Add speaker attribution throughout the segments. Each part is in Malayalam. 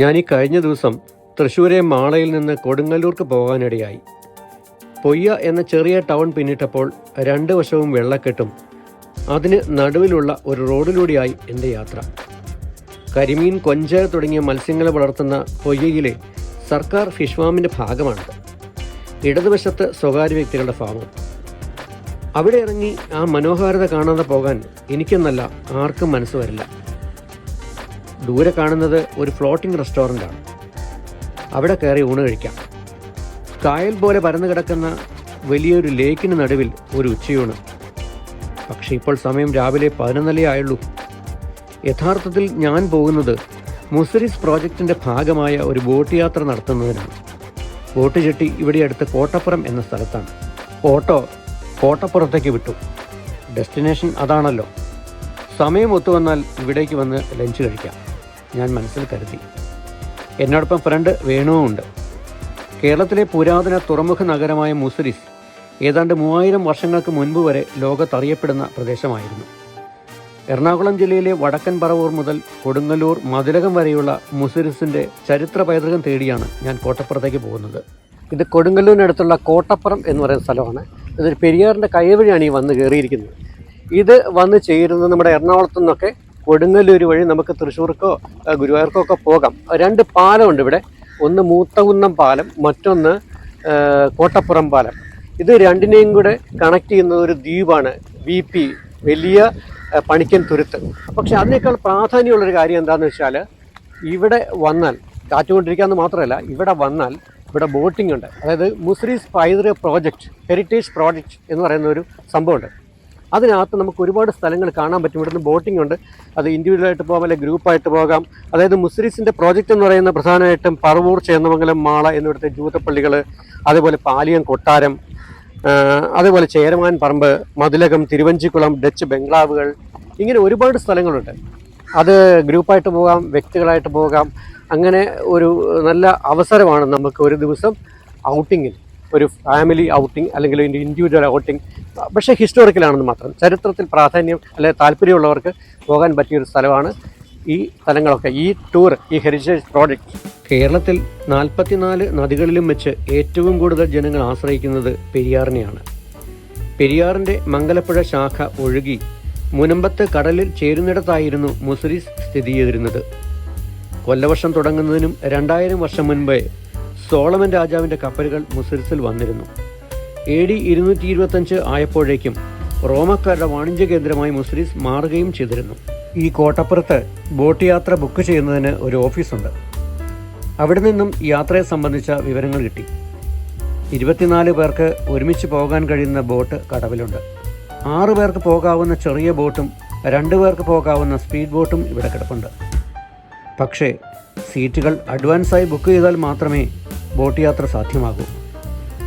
Speaker 1: ഞാൻ ഈ കഴിഞ്ഞ ദിവസം തൃശ്ശൂരെ മാളയിൽ നിന്ന് കൊടുങ്ങല്ലൂർക്ക് പോകാനിടയായി. പൊയ്യ എന്ന ചെറിയ ടൗൺ പിന്നിട്ടപ്പോൾ രണ്ട് വശവും വെള്ളക്കെട്ടും. അതിന് നടുവിലുള്ള ഒരു റോഡിലൂടെയായി എന്റെ യാത്ര. കരിമീൻ കൊഞ്ച തുടങ്ങിയ മത്സ്യങ്ങളെ വളർത്തുന്ന പൊയ്യയിലെ സർക്കാർ ഫിഷ് ഫാമിന്റെ ഭാഗമാണ് ഇടതുവശത്ത് സ്വകാര്യ വ്യക്തികളുടെ ഫാമും. അവിടെ ഇറങ്ങി ആ മനോഹാരിത കാണാതെ പോകാൻ എനിക്കെന്നല്ല ആർക്കും മനസ്സ് വരില്ല. ദൂരെ കാണുന്നത് ഒരു ഫ്ലോട്ടിംഗ് റെസ്റ്റോറന്റാണ് അവിടെ കയറി ഊണ് കഴിക്കാം. കായൽ പോലെ പരന്നു കിടക്കുന്ന വലിയൊരു ലേക്കിന് നടുവിൽ ഒരു ഉച്ചയൂണ്. പക്ഷേ ഇപ്പോൾ സമയം രാവിലെ പതിനൊന്നരേ ആയുള്ളൂ. യഥാർത്ഥത്തിൽ ഞാൻ പോകുന്നത് മുസരിസ് പ്രോജക്റ്റിന്റെ ഭാഗമായ ഒരു ബോട്ട് യാത്ര നടത്തുന്നതിനാണ്. ബോട്ട് ചെട്ടി ഇവിടെ അടുത്ത് കോട്ടപ്പുറം എന്ന സ്ഥലത്താണ്. ഓട്ടോ കോട്ടപ്പുറത്തേക്ക് വിട്ടു. ഡെസ്റ്റിനേഷൻ അതാണല്ലോ. സമയം ഒത്തുവന്നാൽ ഇവിടേക്ക് വന്ന് ലഞ്ച് കഴിക്കാം. ഞാൻ മനസ്സിൽ കരുതി. എന്നോടൊപ്പം ഫ്രണ്ട് വേണുവും ഉണ്ട്. കേരളത്തിലെ പുരാതന തുറമുഖ നഗരമായ മുസരിസ് ഏതാണ്ട് മൂവായിരം വർഷങ്ങൾക്ക് മുൻപ് വരെ ലോകത്തറിയപ്പെടുന്ന പ്രദേശമായിരുന്നു. എറണാകുളം ജില്ലയിലെ വടക്കൻ പറവൂർ മുതൽ കൊടുങ്ങല്ലൂർ മതിലകം വരെയുള്ള മുസരിസിന്റെ ചരിത്ര പൈതൃകം തേടിയാണ് ഞാൻ കോട്ടപ്പുറത്തേക്ക് പോകുന്നത്. ഇത് കൊടുങ്ങല്ലൂരിനടുത്തുള്ള കോട്ടപ്പുറം എന്ന് പറയുന്ന സ്ഥലമാണ്. ഇതൊരു പെരിയാറിന്റെ കൈവഴിയാണ് ഈ വന്ന് കയറിയിരിക്കുന്നത്. ഇത് വന്ന് ചേരുന്നത് നമ്മുടെ എറണാകുളത്തു നിന്നൊക്കെ കൊടുങ്ങല്ലൂർ വഴി നമുക്ക് തൃശ്ശൂർക്കോ ഗുരുവായൂർക്കോ ഒക്കെ പോകാം. രണ്ട് പാലമുണ്ട് ഇവിടെ. ഒന്ന് മൂത്തകുന്നം പാലം മറ്റൊന്ന് കോട്ടപ്പുറം പാലം. ഇത് രണ്ടിനെയും കൂടെ കണക്ട് ചെയ്യുന്ന ഒരു ദ്വീപാണ് വി പി വലിയ പണിക്കൻ തുരുത്ത്. പക്ഷെ അതിനേക്കാൾ പ്രാധാന്യമുള്ളൊരു കാര്യം എന്താണെന്ന് വെച്ചാൽ ഇവിടെ വന്നാൽ കാറ്റുകൊണ്ടിരിക്കാമെന്ന് മാത്രമല്ല ഇവിടെ വന്നാൽ ഇവിടെ ബോട്ടിംഗ് ഉണ്ട്. അതായത് മുസ്രീസ് പൈതൃക പ്രോജക്റ്റ് ഹെറിറ്റേജ് പ്രോജക്റ്റ് എന്ന് പറയുന്ന ഒരു സംഭവമുണ്ട്. അതിനകത്ത് നമുക്ക് ഒരുപാട് സ്ഥലങ്ങൾ കാണാൻ പറ്റും. ഇവിടുന്ന് ബോട്ടിംഗ് ഉണ്ട്. അത് ഇൻഡിവിജ്വലായിട്ട് പോകാം അല്ലെങ്കിൽ ഗ്രൂപ്പായിട്ട് പോകാം. അതായത് മുസ്ലിസിന്റെ പ്രോജക്റ്റ് എന്ന് പറയുന്ന പ്രധാനമായിട്ടും പറവൂർ ചേന്നമംഗലം മാള എന്നിവിടുത്തെ ജൂതപ്പള്ളികൾ അതേപോലെ പാലിയം കൊട്ടാരം അതേപോലെ ചേരമാൻ പറമ്പ് മതിലകം തിരുവഞ്ചിക്കുളം ഡച്ച് ബംഗ്ലാവുകൾ ഇങ്ങനെ ഒരുപാട് സ്ഥലങ്ങളുണ്ട്. അത് ഗ്രൂപ്പായിട്ട് പോകാം വ്യക്തികളായിട്ട് പോകാം. അങ്ങനെ ഒരു നല്ല അവസരമാണ് നമുക്ക് ഒരു ദിവസം ഔട്ടിങ്ങിൽ ഒരു ഫാമിലി ഔട്ടിംഗ് അല്ലെങ്കിൽ ഒരു ഇൻഡിവിജ്വൽ ഔട്ടിംഗ് പക്ഷേ ഹിസ്റ്റോറിക്കലാണെന്ന് മാത്രം. ചരിത്രത്തിൽ പ്രാധാന്യം അല്ലെങ്കിൽ താല്പര്യമുള്ളവർക്ക് പോകാൻ പറ്റിയൊരു സ്ഥലമാണ് ഈ സ്ഥലങ്ങളൊക്കെ ഈ ടൂർ ഈ ഹെറിറ്റേജ് പ്രോജക്റ്റ് കേരളത്തിൽ നാൽപ്പത്തിനാല് നദികളിലും വെച്ച് ഏറ്റവും കൂടുതൽ ജനങ്ങൾ ആശ്രയിക്കുന്നത് പെരിയാറിനെയാണ്. പെരിയാറിന്റെ മംഗലപ്പുഴ ശാഖ ഒഴുകി മുനമ്പത്ത് കടലിൽ ചേരുന്നിടത്തായിരുന്നു മുസരിസ് സ്ഥിതി ചെയ്തിരുന്നത് കൊല്ലവർഷം തുടങ്ങുന്നതിനും രണ്ടായിരം വർഷം മുൻപേ സോളമൻ രാജാവിന്റെ കപ്പലുകൾ മുസരിസിൽ വന്നിരുന്നു. എ ഡി ഇരുന്നൂറ്റി ഇരുപത്തഞ്ച് ആയപ്പോഴേക്കും റോമക്കാരുടെ വാണിജ്യ കേന്ദ്രമായി മുസ്ലിസ് മാറുകയും ചെയ്തിരുന്നു. ഈ കോട്ടപ്പുറത്ത് ബോട്ട് യാത്ര ബുക്ക് ചെയ്യുന്നതിന് ഒരു ഓഫീസുണ്ട്. അവിടെ നിന്നും യാത്രയെ സംബന്ധിച്ച വിവരങ്ങൾ കിട്ടി. ഇരുപത്തിനാല് പേർക്ക് ഒരുമിച്ച് പോകാൻ കഴിയുന്ന ബോട്ട് കടവിലുണ്ട്. ആറു പേർക്ക് പോകാവുന്ന ചെറിയ ബോട്ടും രണ്ടു പേർക്ക് പോകാവുന്ന സ്പീഡ് ബോട്ടും ഇവിടെ കിടപ്പുണ്ട്. പക്ഷേ സീറ്റുകൾ അഡ്വാൻസായി ബുക്ക് ചെയ്താൽ മാത്രമേ ബോട്ട് യാത്ര സാധ്യമാകൂ.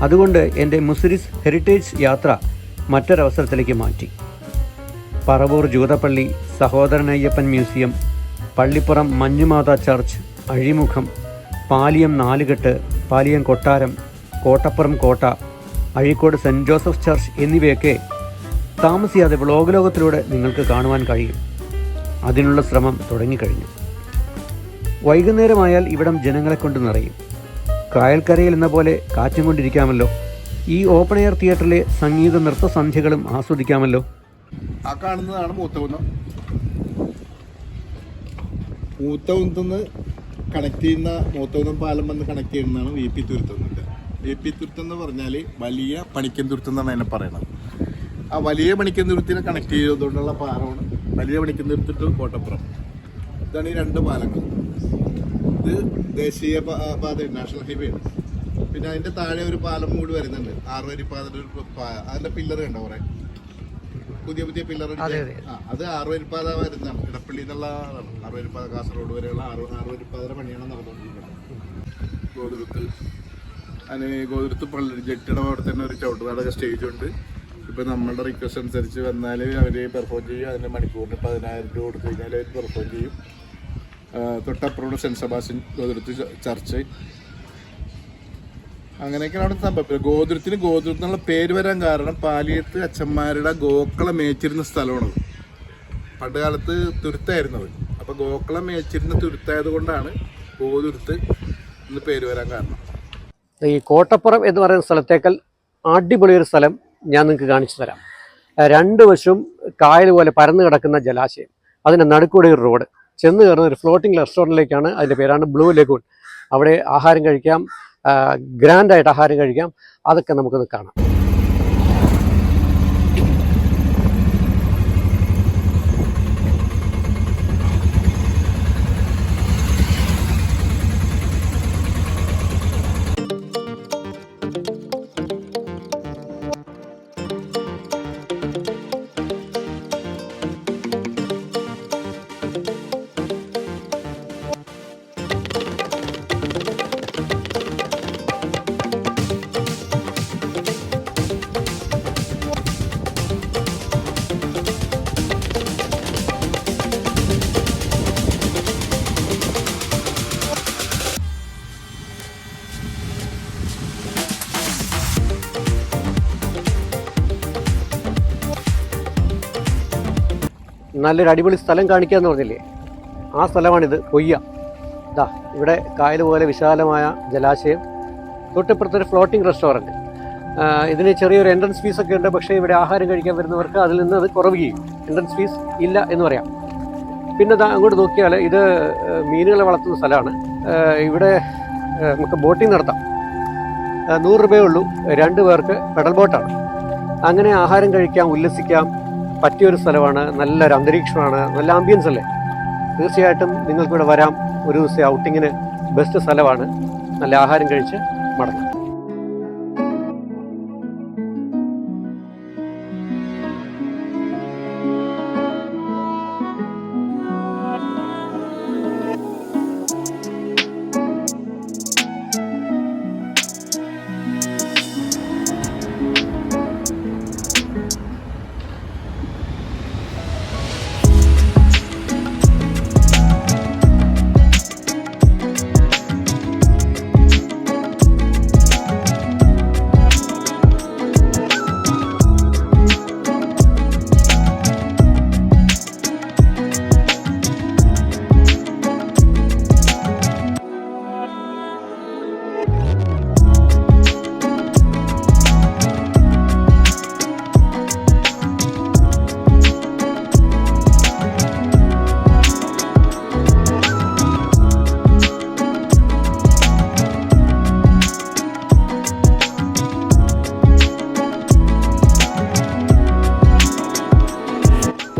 Speaker 1: അതുകൊണ്ട് എന്റെ മുസിരിസ് ഹെറിറ്റേജ് യാത്ര മറ്റൊരവസരത്തിലേക്ക് മാറ്റി. പറവൂർ ജൂതപ്പള്ളി സഹോദരനയ്യപ്പൻ മ്യൂസിയം പള്ളിപ്പുറം മഞ്ഞുമാത ചർച്ച് അഴിമുഖം പാലിയം നാലുകെട്ട് പാലിയം കൊട്ടാരം കോട്ടപ്പുറം കോട്ട അഴീക്കോട് സെന്റ് ജോസഫ് ചർച്ച് എന്നിവയൊക്കെ താമസിയാതെ വ്ലോഗ് ലോകത്തിലൂടെ നിങ്ങൾക്ക് കാണുവാൻ കഴിയും. അതിനുള്ള ശ്രമം തുടങ്ങിക്കഴിഞ്ഞു. വൈകുന്നേരമായാൽ ഇവിടം ജനങ്ങളെ കൊണ്ട് നിറയും. കായൽക്കരയിൽ എന്ന പോലെ കാറ്റും കൊണ്ടിരിക്കാമല്ലോ. ഈ ഓപ്പൺ എയർ തിയേറ്ററിലെ സംഗീത നൃത്ത സന്ധ്യകളും ആസ്വദിക്കാമല്ലോ.
Speaker 2: ആ കാണുന്നതാണ് മൂത്തകുന്നം. മൂത്തകുന്നത്തുനിന്ന് കണക്ട് ചെയ്യുന്ന മൂത്തകുന്നം പാലം വന്ന് കണക്ട് ചെയ്യുന്നതാണ് വി പി തുരുത്തുന്നുണ്ട് വി പി തുരുത്തം എന്ന് പറഞ്ഞാൽ വലിയ പണിക്കൻ തുരുത്തം എന്നാണ് അതിനെ പറയുന്നത് ആ വലിയ പണിക്കൻ തുരുത്തിനെ കണക്ട് ചെയ്തുകൊണ്ടുള്ള പാലമാണ് വലിയ പണിക്കൻ തുരുത്തിട്ട് കോട്ടപ്പുറം. ഇതാണ് ഈ രണ്ട് പാലങ്ങൾ. ഇത് ദേശീയ പാത നാഷണൽ ഹൈവേ ആണ്. പിന്നെ അതിന്റെ താഴെ ഒരു പാലം കൂടി വരുന്നുണ്ട്. ആറുവരി പാതയുടെ ഒരു അതിന്റെ പില്ലർ കണ്ടോ കുറെ? പുതിയ പുതിയ പില്ലർ
Speaker 1: ആ അതെ.
Speaker 2: ആറുവരിപ്പാത വരുന്നതാണ്. ഇടപ്പള്ളി എന്നുള്ള ആറുവരിപ്പാത കാസർഗോഡ് വരെയുള്ള ആറു ആറുവരിപ്പാതയുടെ പണിയാണ് നടന്നുകൊണ്ടിരിക്കുന്നത്. ഗോതുരുത്ത് അതിന് ഗോതിരത്ത് പള്ളി ജെട്ടിയുടെ അവിടെ തന്നെ ഒരു ചവിട്ടുനാടക സ്റ്റേജ് ഉണ്ട്. ഇപ്പം നമ്മളുടെ റിക്വസ്റ്റ് അനുസരിച്ച് വന്നാൽ അവർ പെർഫോം ചെയ്യും. അതിന് മണിക്കൂറിന് പതിനായിരം രൂപ കൊടുത്തു കഴിഞ്ഞാൽ അവർ പെർഫോം ചെയ്യും. ആ, തൊട്ടപ്പുറം സെന്റ് സെബാസ്റ്റ്യൻ ഗോതുരുത്ത് ചർച്ച്. അങ്ങനെയൊക്കെയാണ് അവിടെ സംഭവം. ഗോതിരത്തിന് ഗോതിരത്തിൽ നിന്നുള്ള പേര് വരാൻ കാരണം പാലിയത്ത് അച്ഛന്മാരുടെ ഗോക്കളെ മേച്ചിരുന്ന സ്ഥലമാണ് പണ്ട് കാലത്ത് തുരുത്തായിരുന്നത് അപ്പൊ ഗോക്കളെ മേച്ചിരുന്ന തുരുത്തായത് കൊണ്ടാണ് ഗോതുരുത്ത് എന്ന് പേര് വരാൻ കാരണം.
Speaker 1: ഈ കോട്ടപ്പുറം എന്ന് പറയുന്ന സ്ഥലത്തേക്കാൾ അടിപൊളി ഒരു സ്ഥലം ഞാൻ നിങ്ങൾക്ക് കാണിച്ചു തരാം. രണ്ട് വശവും കായൽ പോലെ പരന്നു കിടക്കുന്ന ജലാശയം. അതിന്റെ നടുക്കൂടെ ഒരു റോഡ്. ചെന്ന് കയറുന്ന ഒരു ഫ്ലോട്ടിംഗ് റെസ്റ്റോറന്റിലേക്കാണ് അതിന്റെ പേരാണ് ബ്ലൂ ലഗൂൺ അവിടെ ആഹാരം കഴിക്കാം ഗ്രാൻഡായിട്ട് ആഹാരം കഴിക്കാം. അതൊക്കെ നമുക്കൊന്ന് കാണാം. നല്ലൊരു അടിപൊളി സ്ഥലം കാണിക്കാന്ന് പറഞ്ഞില്ലേ? ആ സ്ഥലമാണിത് കൊയ്യ. ഇതാ ഇവിടെ കായൽ പോലെ വിശാലമായ ജലാശയം. തൊട്ടിപ്പുറത്തൊരു ഫ്ലോട്ടിംഗ് റെസ്റ്റോറന്റ് ഇതിന് ചെറിയൊരു എൻട്രൻസ് ഫീസ് ഒക്കെ ഉണ്ട്. പക്ഷേ ഇവിടെ ആഹാരം കഴിക്കാൻ വരുന്നവർക്ക് അതിൽ നിന്ന് അത് കുറവ് ചെയ്യും. എൻട്രൻസ് ഫീസ് ഇല്ല എന്ന് പറയാം. പിന്നെ അങ്ങോട്ട് നോക്കിയാൽ ഇത് മീനുകളെ വളർത്തുന്ന സ്ഥലമാണ്. ഇവിടെ നമുക്ക് ബോട്ടിംഗ് നടത്താം. നൂറ് രൂപയേ ഉള്ളൂ. രണ്ട് പേർക്ക് പെഡൽ ബോട്ടാണ്. അങ്ങനെ ആഹാരം കഴിക്കാം ഉല്ലസിക്കാം. പറ്റിയൊരു സ്ഥലമാണ് നല്ലൊരു അന്തരീക്ഷമാണ് നല്ല ആംബിയൻസ് അല്ലേ? തീർച്ചയായിട്ടും നിങ്ങൾക്കിവിടെ വരാം. ഒരു ദിവസം ഔട്ടിങ്ങിന് ബെസ്റ്റ് സ്ഥലമാണ്. നല്ല ആഹാരം കഴിച്ച് മടങ്ങാം.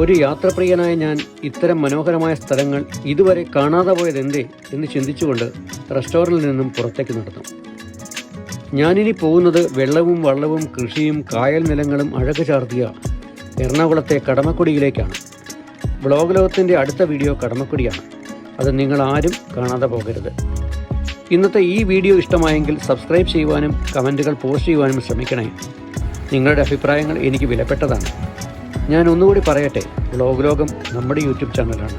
Speaker 1: ഒരു യാത്രപ്രിയനായ ഞാൻ ഇത്തരം മനോഹരമായ സ്ഥലങ്ങൾ ഇതുവരെ കാണാതെ പോയത് എന്തേ എന്ന് ചിന്തിച്ചുകൊണ്ട് റെസ്റ്റോറന്റിൽ നിന്നും പുറത്തേക്ക് നടന്നു. ഞാനിനി പോകുന്നത് വെള്ളവും വള്ളവും കൃഷിയും കായൽ നിലങ്ങളും അഴകു ചാർത്തിയ എറണാകുളത്തെ കടമക്കുടിയിലേക്കാണ്. ബ്ലോഗ് ലോകത്തിന്റെ അടുത്ത വീഡിയോ കടമക്കുടിയാണ്. അത് നിങ്ങൾ ആരും കാണാതെ പോകരുത്. ഇന്നത്തെ ഈ വീഡിയോ ഇഷ്ടമായെങ്കിൽ സബ്സ്ക്രൈബ് ചെയ്യുവാനും കമന്റുകൾ പോസ്റ്റ് ചെയ്യുവാനും ശ്രമിക്കണേ. നിങ്ങളുടെ അഭിപ്രായങ്ങൾ എനിക്ക് വിലപ്പെട്ടതാണ്. ഞാൻ ഒന്നുകൂടി പറയട്ടെ ബ്ലോഗ് ലോകം നമ്മുടെ യൂട്യൂബ് ചാനലാണ്.